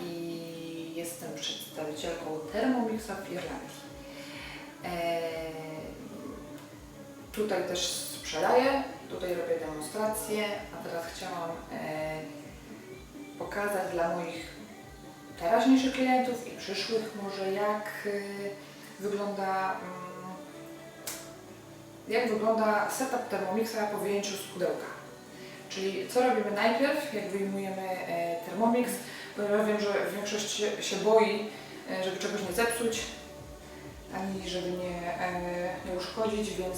I jestem przedstawicielką Thermomixa w Irlandii. Eee, tutaj też sprzedaję, tutaj robię demonstracje, a teraz chciałam e, pokazać dla moich teraźniejszych klientów i przyszłych może jak y, wygląda mm, jak wygląda setup Thermomixa po wyjęciu z pudełka. Czyli co robimy najpierw, jak wyjmujemy e, Thermomix, ponieważ wiem, że większość się, się boi, e, żeby czegoś nie zepsuć, ani żeby nie, e, nie uszkodzić, więc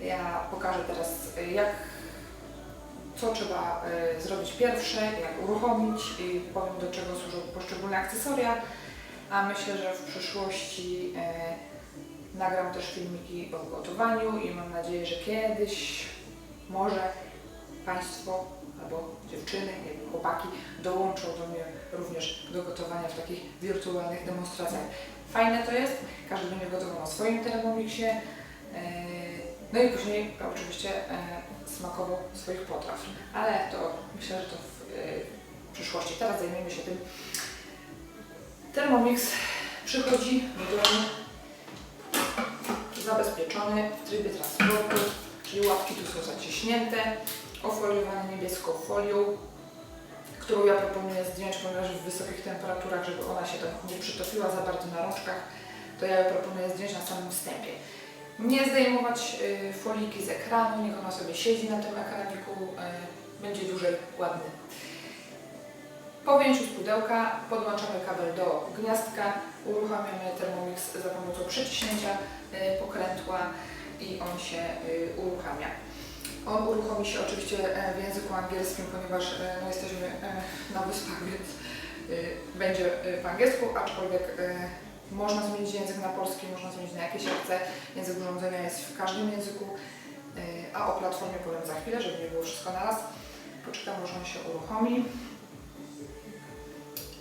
ja pokażę teraz jak, co trzeba e, zrobić pierwsze, jak uruchomić i powiem do czego służą poszczególne akcesoria, a myślę, że w przyszłości nagram też filmiki o gotowaniu i mam nadzieję, że kiedyś może Państwo albo dziewczyny, nie chłopaki dołączą do mnie również do gotowania w takich wirtualnych demonstracjach. Fajne to jest, każdy będzie gotował na swoim Thermomixie, e, no i później oczywiście e, smakował swoich potraw. Ale to myślę, że to w, e, przyszłości. Teraz zajmiemy się tym. Thermomix przychodzi do domu zabezpieczony w trybie transportu, czyli łapki tu są zaciśnięte, ofoliowane niebieską folią, którą ja proponuję zdjąć, ponieważ w wysokich temperaturach, żeby ona się tam nie przytopiła za bardzo na rączkach, to ja ją proponuję zdjąć na samym wstępie. Nie zdejmować y, foliki z ekranu, niech ona sobie siedzi na tym ekraniku, y, będzie dłużej ładny. Po wyjęciu z pudełka podłączamy kabel do gniazdka, uruchamiamy Thermomix za pomocą przyciśnięcia y, pokrętła i on się uruchamia. On uruchomi się oczywiście e, w języku angielskim, ponieważ e, no, jesteśmy e, na wyspach, więc będzie po angielsku, aczkolwiek można zmienić język na polski, można zmienić na jakieś jak chce. Język urządzenia jest w każdym języku, a o platformie powiem za chwilę, żeby nie było wszystko na raz. Poczekam, może on się uruchomi.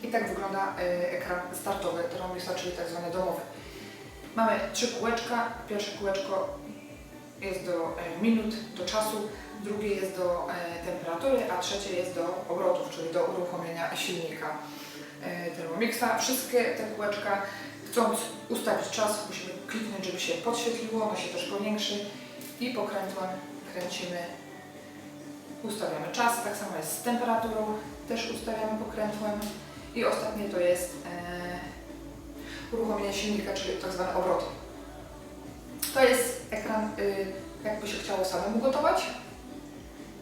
I tak wygląda ekran startowy Thermomixa, czyli tak zwany domowy. Mamy trzy kółeczka. Pierwsze kółeczko jest do e, minut, do czasu, drugie jest do e, temperatury, a trzecie jest do obrotów, czyli do uruchomienia silnika e, Thermomixa. Wszystkie te kółeczka, chcąc ustawić czas, musimy kliknąć, żeby się podświetliło, ono się też powiększy i pokrętłem kręcimy, ustawiamy czas. Tak samo jest z temperaturą, też ustawiamy pokrętłem. I ostatnie to jest uruchomienie silnika, czyli tak zwane obroty. To jest ekran, y, jakby się chciało samemu gotować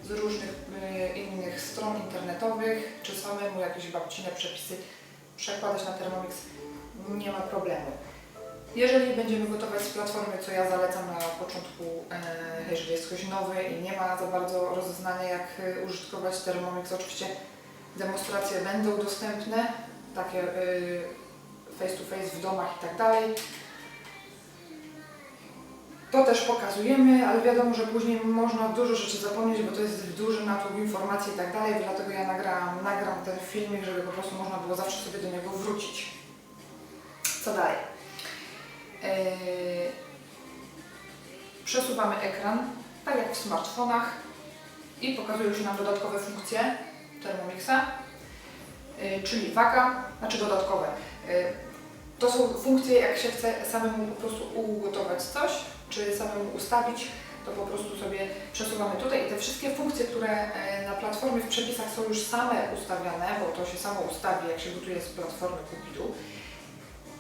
z różnych y, innych stron internetowych, czy samemu jakieś babcine przepisy przekładać na Thermomix, nie ma problemu. Jeżeli będziemy gotować z platformy, co ja zalecam na początku, e, jeżeli jest ktoś nowy i nie ma za bardzo rozeznania, jak e, użytkować Thermomix, oczywiście demonstracje będą dostępne, takie e, face to face w domach i tak dalej. To też pokazujemy, ale wiadomo, że później można dużo rzeczy zapomnieć, bo to jest duży natłok informacji i tak dalej, dlatego ja nagram, nagram ten filmik, żeby po prostu można było zawsze sobie do niego wrócić. Co dalej? Yy, przesuwamy ekran, tak jak w smartfonach i pokazują się nam dodatkowe funkcje Thermomixa, yy, czyli waga, znaczy dodatkowe. Yy, to są funkcje, jak się chce samemu po prostu ugotować coś, czy samemu ustawić, to po prostu sobie przesuwamy tutaj i te wszystkie funkcje, które e, na platformie w przepisach są już same ustawiane, bo to się samo ustawi, jak się gotuje z platformy Kupitu.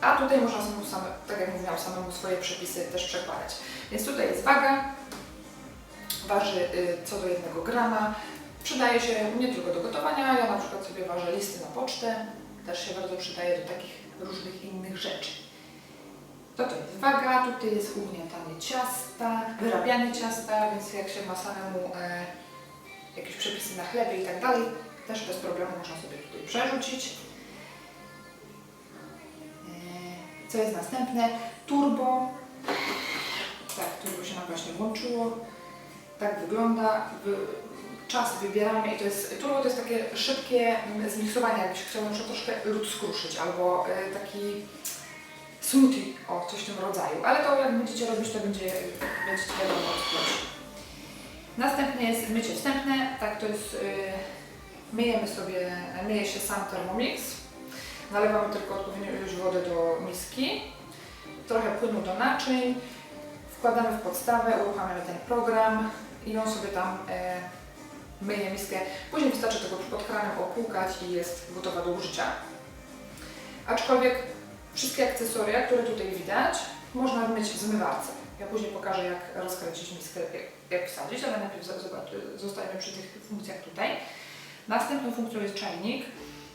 A tutaj można samemu, same, tak jak mówiłam, samemu swoje przepisy też przekładać. Więc tutaj jest waga, waży y, co do jednego grama. Przydaje się nie tylko do gotowania, ja na przykład sobie ważę listy na pocztę, też się bardzo przydaje do takich różnych innych rzeczy. To to jest waga, tutaj jest ugniatanie ciasta, wyrabianie ciasta, więc jak się ma samemu e, jakieś przepisy na chlebie i tak dalej, też bez problemu można sobie tutaj przerzucić. E, co jest następne? Turbo. Tak, turbo się nam właśnie włączyło. Tak wygląda. Wy, czas wybieramy i to jest, turbo to jest takie szybkie zmiksowanie, jakbyś chciał na przykład troszkę lód skruszyć, albo e, taki smoothie, o coś w tym rodzaju. Ale to jak będziecie robić, to będzie, będziecie wiadomo odkryć. Następne jest mycie wstępne, tak to jest, yy, myjemy sobie, myje się sam Thermomix Nalewamy tylko odpowiednią ilość wody do miski, trochę płynu do naczyń, wkładamy w podstawę, uruchamiamy ten program i on sobie tam e, myje miskę. Później wystarczy tego pod kranem opłukać i jest gotowa do użycia. Aczkolwiek wszystkie akcesoria, które tutaj widać, można myć w zmywarce. Ja później pokażę, jak rozkręcić miskę, jak, jak wsadzić, ale najpierw zostajemy przy tych funkcjach tutaj. Następną funkcją jest czajnik.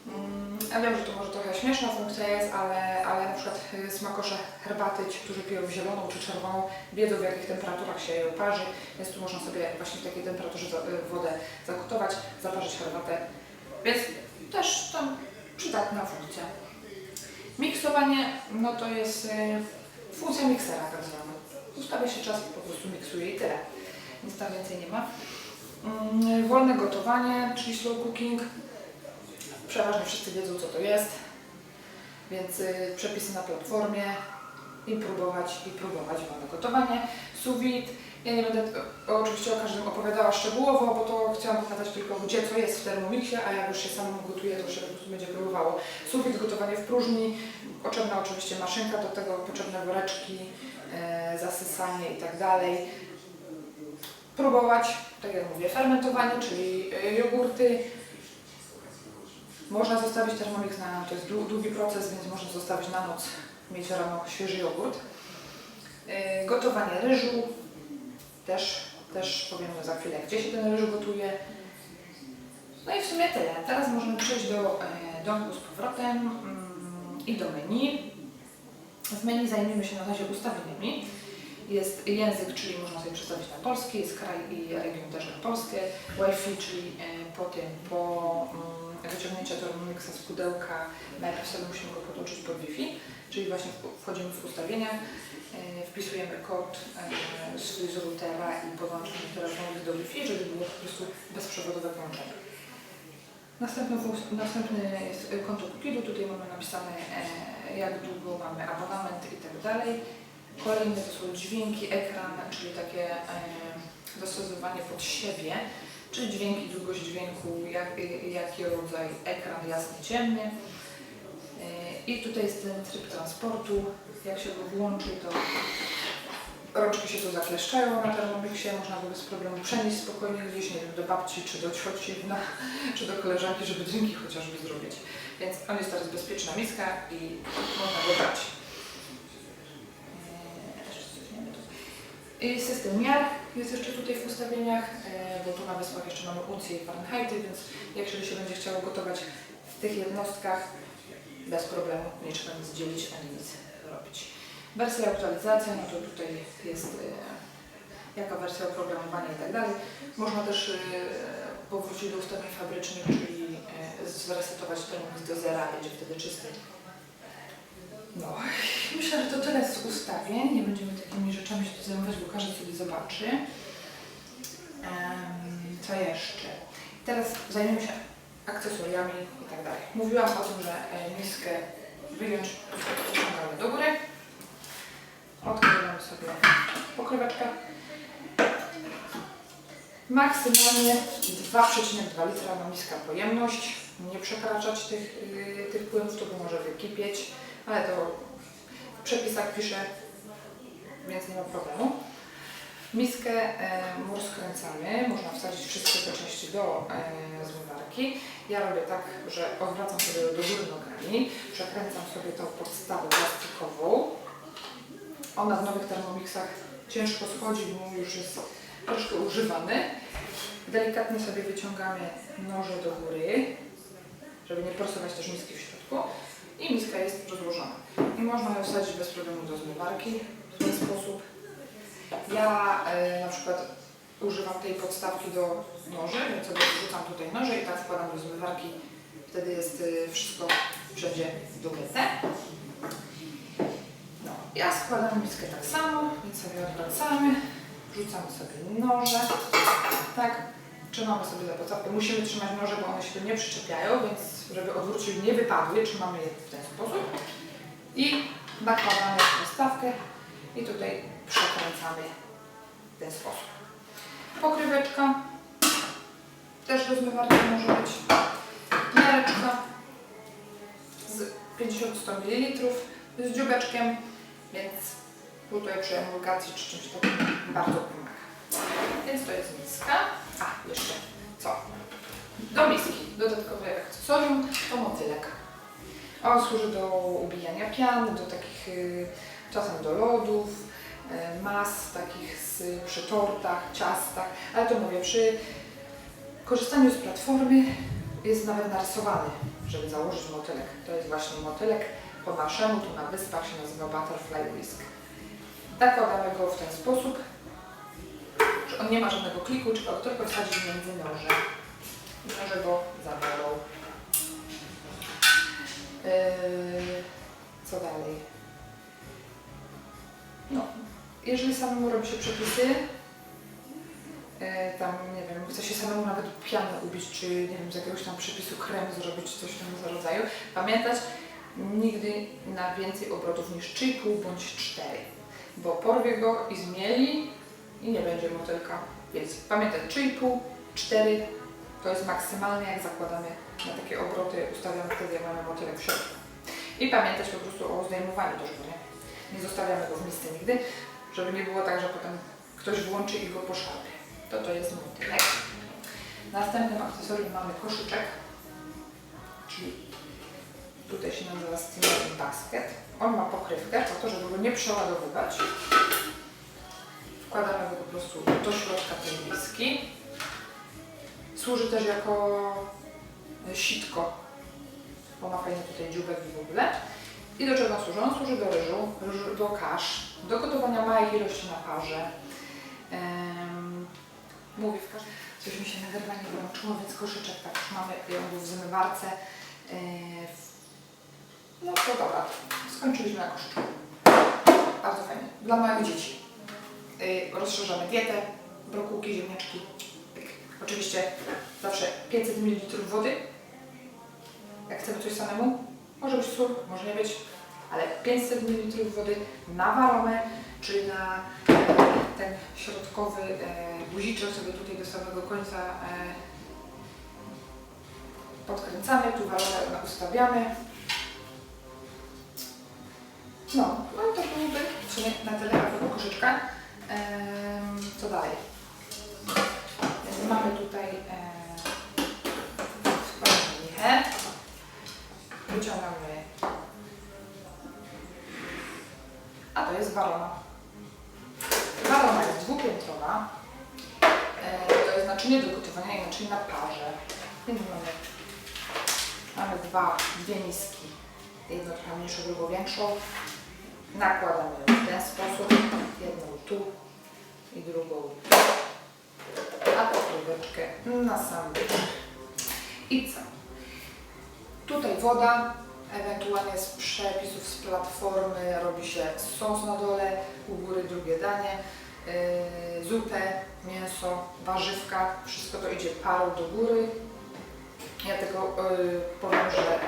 Mm, Ja wiem, że to może trochę śmieszna funkcja jest, ale, ale na przykład y, smakosze herbaty, ci, którzy piją zieloną czy czerwoną, wiedzą w jakich temperaturach się ją parzy, więc tu można sobie właśnie w takiej temperaturze y, wodę zagotować, zaparzyć herbatę, więc też tam przydatna funkcja. Miksowanie, no to jest y, funkcja miksera tak zwana. Ustawia się czas i po prostu miksuje i tyle. Nic tam więcej nie ma. Mm, Wolne gotowanie, czyli slow cooking. Przeważnie wszyscy wiedzą co to jest, więc y, przepisy na platformie i próbować, i próbować wolne gotowanie. Sous vide. Ja nie będę oczywiście o każdym opowiadała szczegółowo, bo to chciałam pokazać tylko gdzie co jest w Thermomixie, a jak już się samemu gotuje, to się będzie próbowało. Vide, gotowanie w próżni, potrzebna oczywiście maszynka, do tego potrzebne woreczki, e, zasysanie i tak dalej. Próbować, tak jak mówię, fermentowanie, czyli e, jogurty. Można zostawić Thermomix na, to jest dłu- długi proces, więc można zostawić na noc, mieć rano świeży jogurt. E, Gotowanie ryżu, też, też powiemy za chwilę, gdzie się ten ryż gotuje. No i w sumie tyle. Teraz możemy przejść do e, domku z powrotem mm, i do menu. W menu zajmiemy się na razie ustawieniami. Jest język, czyli można sobie przestawić na polski, jest kraj i region też na polskie. Wi-Fi, czyli e, po tym, po mm, wyciągnięciu Thermomixa z pudełka, najpierw sobie musimy go podłączyć pod Wi-Fi, czyli właśnie wchodzimy w ustawienia, e, wpisujemy kod e, z routera i podłączamy telefon do Wi-Fi, żeby było po prostu bezprzewodowe połączenie. Następny, następny jest konto Kukidu. Tutaj mamy napisane e, jak długo mamy abonament i tak dalej. Kolejne to są dźwięki, ekran, czyli takie dostosowanie pod siebie, czyli dźwięki, długość dźwięku, jak, jaki rodzaj ekran, jasny, ciemny. I tutaj jest ten tryb transportu. Jak się go włączy, to rączki się tu zakleszczają na Thermomixie, można go bez problemu przenieść spokojnie gdzieś, nie wiem, do babci czy do cioci, na, czy do koleżanki, żeby drinki chociażby zrobić. Więc on jest teraz bezpieczna miska i można go brać. I system miar jest jeszcze tutaj w ustawieniach, e, bo tu na wyspach jeszcze mamy uncje i Fahrenheity, więc jak się będzie chciało gotować w tych jednostkach, bez problemu, nie trzeba nic dzielić ani nic robić. Wersja aktualizacja, no to tutaj jest e, jaka wersja oprogramowania i tak dalej. Można też e, powrócić do ustawień fabrycznych, czyli e, zresetować termomix do zera, będzie wtedy czysty. No, myślę, że to tyle z ustawień. Nie będziemy takimi rzeczami się tu zajmować, bo każdy sobie zobaczy. Co jeszcze? Teraz zajmiemy się akcesoriami i tak. Mówiłam o tym, że e, miskę wyjąć, do góry. Odkrywamy sobie pokryweczkę. Maksymalnie 2,2 litra ma miska pojemność. Nie przekraczać tych, yy, tych płynów, to może wykipieć, ale to w przepisach pisze, więc nie ma problemu. Miskę e, mur skręcamy, można wsadzić wszystkie te części do e, zmywarki. Ja robię tak, że odwracam sobie do góry nogami, przekręcam sobie tą podstawę plastikową. Ona w nowych Thermomixach ciężko schodzi, bo już jest troszkę używany. Delikatnie sobie wyciągamy noże do góry, żeby nie prostować też miski w środku. I miska jest rozłożona. I można ją wsadzić bez problemu do zmywarki w ten sposób. Ja e, na przykład używam tej podstawki do noży, więc sobie wrzucam tutaj noże i tak wkładam do zmywarki. Wtedy jest e, wszystko wszędzie dobyte. No, ja składam miskę tak samo, więc sobie odwracamy, wrzucamy sobie noże, tak, trzymamy sobie za podstawkę. Musimy trzymać noże, bo one się tu nie przyczepiają, więc żeby odwrócić nie wypadły, trzymamy je w ten sposób i nakładamy podstawkę i tutaj w ten sposób. Pokryweczka też do zmywarki może być, miareczka z 50-100 ml z dziubeczkiem, więc tutaj przy emulgacji czy czymś takim bardzo pomaga. Więc to jest miska. A, jeszcze co? Do miski dodatkowe akcesorium to motylek. On służy do ubijania pian, do takich y, czasem do lodów, mas takich z, przy tortach, ciastach, ale to mówię, przy korzystaniu z platformy jest nawet narysowany, żeby założyć motylek. To jest właśnie motylek po naszemu, tu na wyspach się nazywa Butterfly Whisk. Zakładamy go w ten sposób, że on nie ma żadnego kliku, go tylko wsadzić między noże i noże go zabiorą. Yy, co dalej? No, jeżeli samemu robi się przepisy, yy, tam nie wiem, chce się samemu nawet pianę ubić, czy nie wiem, z jakiegoś tam przepisu krem zrobić, czy coś z rodzaju, pamiętać nigdy na więcej obrotów niż 3,5 bądź 4, bo porwie go i zmieli i nie będzie motylka. Więc pamiętaj 3,5, 4 to jest maksymalnie jak zakładamy na takie obroty, ustawiamy wtedy jak mamy motylek w środku. I pamiętać po prostu o zdejmowaniu też nie? Nie zostawiamy go w misce nigdy, żeby nie było tak, że potem ktoś włączy i go poszarpie. To to jest motylek. Następnym akcesorium mamy koszyczek, czyli tutaj się nazywa Steamer Basket. On ma pokrywkę po to, żeby go nie przeładowywać. Wkładamy go po prostu do środka tej miski. Służy też jako sitko, bo ma fajny tutaj dziubek i w ogóle. I do czego służy? On służy do ryżu, do kasz, do gotowania małej ilości na parze. Um, mówię w każdym... Coś mi się nagrywanie wyłączyło, więc koszyczek tak już mamy, ją w zmywarce. No to dobra, skończyliśmy na koszyczku. Bardzo fajny, dla małych dzieci. Rozszerzamy dietę, brokułki, ziemniaczki. Oczywiście zawsze 500 ml wody. Jak chcemy coś samemu, może być sól, może nie być, ale 500 ml wody na waromę, czyli na e, ten środkowy e, guziczek sobie tutaj do samego końca e, podkręcamy, tu waromę ustawiamy. No, no i to byłoby w sumie na tyle a propos koszyczka. Co dalej? Mamy tutaj e. Wyciągamy. A to jest warona. Warona jest dwupiętrowa. E, to jest naczynie do gotowania i naczynie na parze. Więc mamy, mamy dwa, dwie miski. Jedną trochę mniejszą, drugą większą. Nakładamy w ten sposób. Jedną tu i drugą tu. A pokryweczkę na sam. I co? Tutaj woda, ewentualnie z przepisów z platformy robi się sos na dole, u góry drugie danie, yy, zupę, mięso, warzywka, wszystko to idzie parą do góry. Ja tylko yy, powiem, że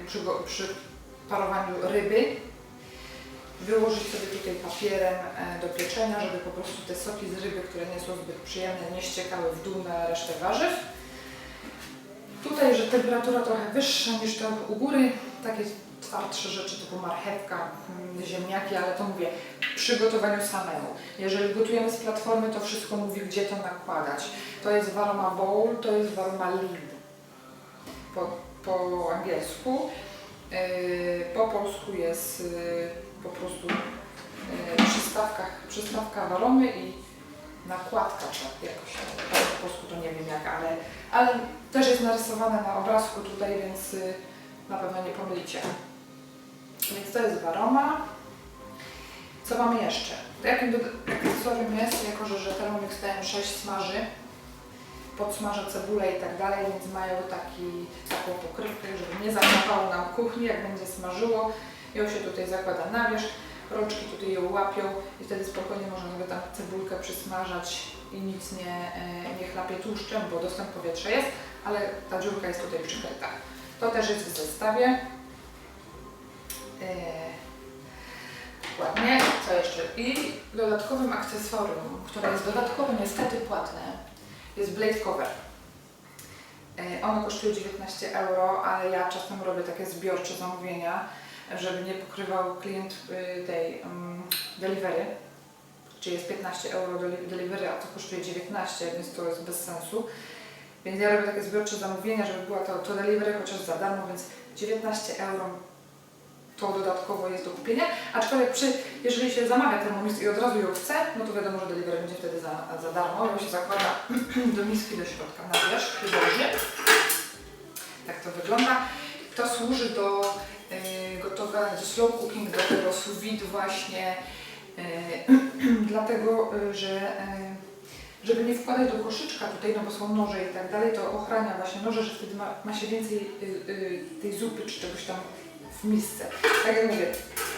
yy, przy, przy parowaniu ryby wyłożyć sobie tutaj papierem do pieczenia, żeby po prostu te soki z ryby, które nie są zbyt przyjemne, nie ściekały w dół na resztę warzyw. Tutaj, że temperatura trochę wyższa niż to u góry, takie twardsze rzeczy typu marchewka, mm, ziemniaki, ale to mówię przy samemu. Jeżeli gotujemy z platformy, to wszystko mówi, gdzie to nakładać. To jest waroma bowl, to jest waroma lid po, po angielsku. Yy, po polsku jest yy, po prostu yy, przystawka, przystawka i nakładka, tak jakoś tak po polsku to nie wiem jak, ale, ale też jest narysowane na obrazku tutaj, więc yy, na pewno nie pomylicie. Więc to jest waroma. Co mamy jeszcze? Jakim akcesorium jest, jako że, Thermomix TM6 smaży, podsmaża cebulę i tak dalej, więc mają taki, taką pokrywkę, żeby nie zakrapało nam kuchni, jak będzie smażyło. Ją się tutaj zakłada na wierzch, rączki tutaj ją łapią i wtedy spokojnie można sobie tam cebulkę przysmażać i nic nie, e, nie chlapie tłuszczem, bo dostęp powietrza jest, ale ta dziurka jest tutaj przykryta. To też jest w zestawie. E, Ładnie. Co jeszcze? I dodatkowym akcesorium, które jest dodatkowo niestety płatne, jest blade cover. E, One kosztują 19 euro, ale ja czasem robię takie zbiorcze zamówienia, żeby nie pokrywał klient y, tej um, delivery. Czyli jest 15 euro deli- delivery, a to kosztuje 19, więc to jest bez sensu. Więc ja robię takie zbiorcze zamówienia, żeby była to, to delivery chociaż za darmo, więc 19 euro to dodatkowo jest do kupienia. Aczkolwiek przy, jeżeli się zamawia Thermomix i od razu ją chce, no to wiadomo, że delivery będzie wtedy za, za darmo. Ją się zakłada do miski do środka na wierzch, wyłoży. Tak to wygląda. To służy do gotowania, do slow cooking, do tego sous vide właśnie, y, dlatego, y, że y, żeby nie wkładać do koszyczka tutaj, no bo są noże i tak dalej, to ochrania właśnie noże, że wtedy ma, ma się więcej tej zupy czy czegoś tam w misce. Tak jak mówię,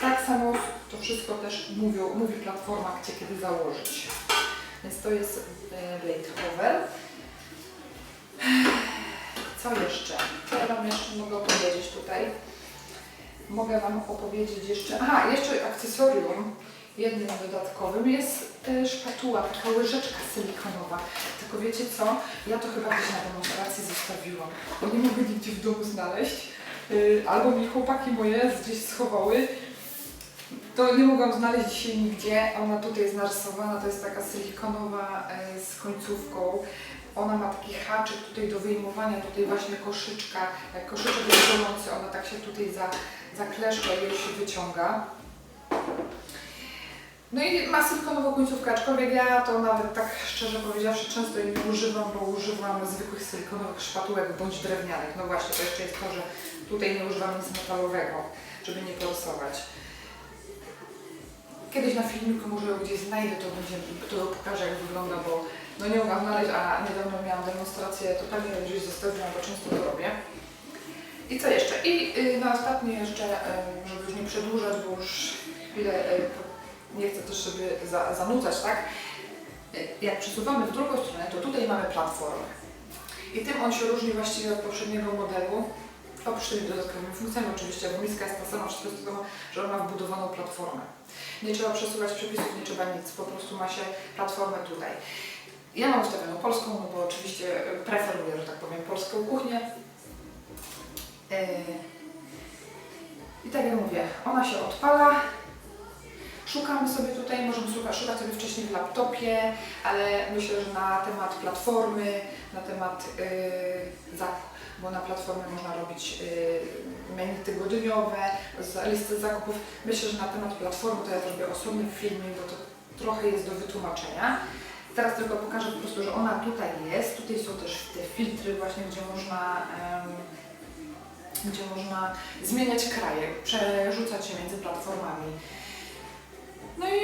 tak samo to wszystko też mówią, mówi platforma, gdzie kiedy założyć. Więc to jest y, blade over. Co jeszcze? Co ja Wam jeszcze mogę opowiedzieć tutaj? Mogę Wam opowiedzieć jeszcze... Aha, jeszcze akcesorium jednym dodatkowym jest y, szpatuła, taka łyżeczka silikonowa. Tylko wiecie co? Ja to chyba gdzieś na demonstracji zostawiłam, bo nie mogę nigdzie w domu znaleźć. Y, albo mi chłopaki moje gdzieś schowały. To nie mogłam znaleźć dzisiaj nigdzie. Ona tutaj jest narysowana, to jest taka silikonowa y, z końcówką. Ona ma taki haczyk tutaj do wyjmowania, tutaj właśnie koszyczka. Jak koszyczek jest gorący, ona tak się tutaj za, zakleszcza i się wyciąga. No i ma silikonową końcówkę, aczkolwiek ja to nawet tak szczerze powiedziawszy często jej nie używam, bo używam zwykłych silikonowych szpatułek bądź drewnianych. No właśnie, to jeszcze jest to, że tutaj nie używam nic metalowego, żeby nie porysować. Kiedyś na filmiku może ją gdzieś znajdę, to będzie, to pokażę jak wygląda, bo no nie mogłam znaleźć, a niedawno miałam demonstrację, to pewnie gdzieś zostawiłam, bo często to robię. I co jeszcze? I y, na ostatnie jeszcze, y, żeby już nie przedłużać, bo już chwilę y, nie chcę też sobie za, zanudzać, tak? Jak przesuwamy w drugą stronę, to tutaj mamy platformę. I tym on się różni właściwie od poprzedniego modelu. Oprócz tymi dodatkowymi funkcjami oczywiście, bo miska jest ta sama, wszystko to samo, że on ma wbudowaną platformę. Nie trzeba przesuwać przepisów, nie trzeba nic, po prostu ma się platformę tutaj. Ja mam ustawioną polską, no bo oczywiście preferuję, że tak powiem, polską kuchnię. Yy. I tak jak mówię, ona się odpala. Szukamy sobie tutaj, możemy szukać, sobie wcześniej w laptopie, ale myślę, że na temat platformy, na temat yy, bo na platformie można robić yy, menu tygodniowe, listy zakupów. Myślę, że na temat platformy to ja zrobię osobny filmik, bo to trochę jest do wytłumaczenia. Teraz tylko pokażę po prostu, że ona tutaj jest. Tutaj są też te filtry właśnie, gdzie można, gdzie można zmieniać kraje, przerzucać się między platformami. No i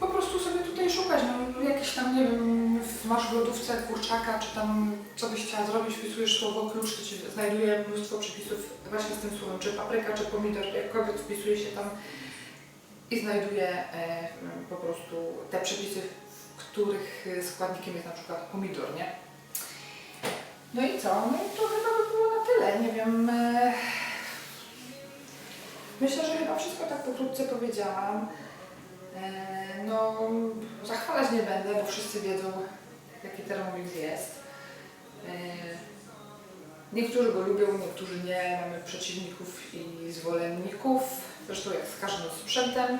po prostu sobie tutaj szukać, no jakiś tam, nie wiem, masz w lodówce kurczaka, czy tam co byś chciała zrobić, wpisujesz słowo klucz, to Ci znajduje mnóstwo przepisów właśnie z tym słowem, czy papryka, czy pomidor, jakkolwiek wpisuje się tam i znajduje e, po prostu te przepisy, których e, składnikiem jest na przykład pomidor, nie? No i co? No i to chyba by było na tyle, nie wiem. E, myślę, że chyba wszystko tak pokrótce powiedziałam. E, No, zachwalać nie będę, bo wszyscy wiedzą, jaki Thermomix jest. E, Niektórzy go lubią, niektórzy nie. Mamy przeciwników i zwolenników. Zresztą jak z każdym sprzętem.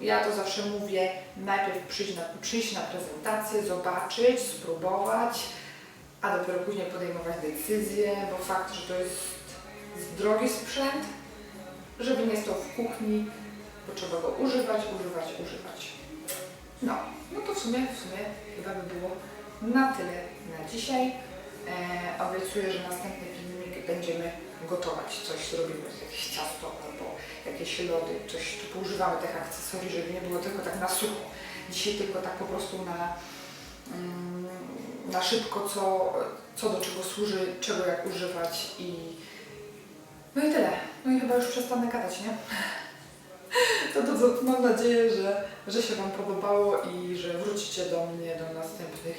Ja to zawsze mówię, najpierw przyjść na, przyjść na prezentację, zobaczyć, spróbować, a dopiero później podejmować decyzję, bo fakt, że to jest drogi sprzęt, żeby nie stał w kuchni, bo trzeba go używać, używać, używać. No, no to w sumie, w sumie chyba by było na tyle na dzisiaj. E, obiecuję, że następny filmik będziemy gotować coś, zrobimy jakieś ciasto jakieś lody, coś, tu poużywamy tych akcesorii, żeby nie było tylko tak na sucho. Dzisiaj tylko tak po prostu na, mm, na szybko, co, co do czego służy, czego jak używać i no i tyle. No i chyba już przestanę gadać, nie? To, to, to mam nadzieję, że, że się Wam podobało i że wrócicie do mnie do następnych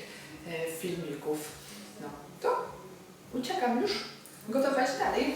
e, filmików. No to uciekam już gotować dalej.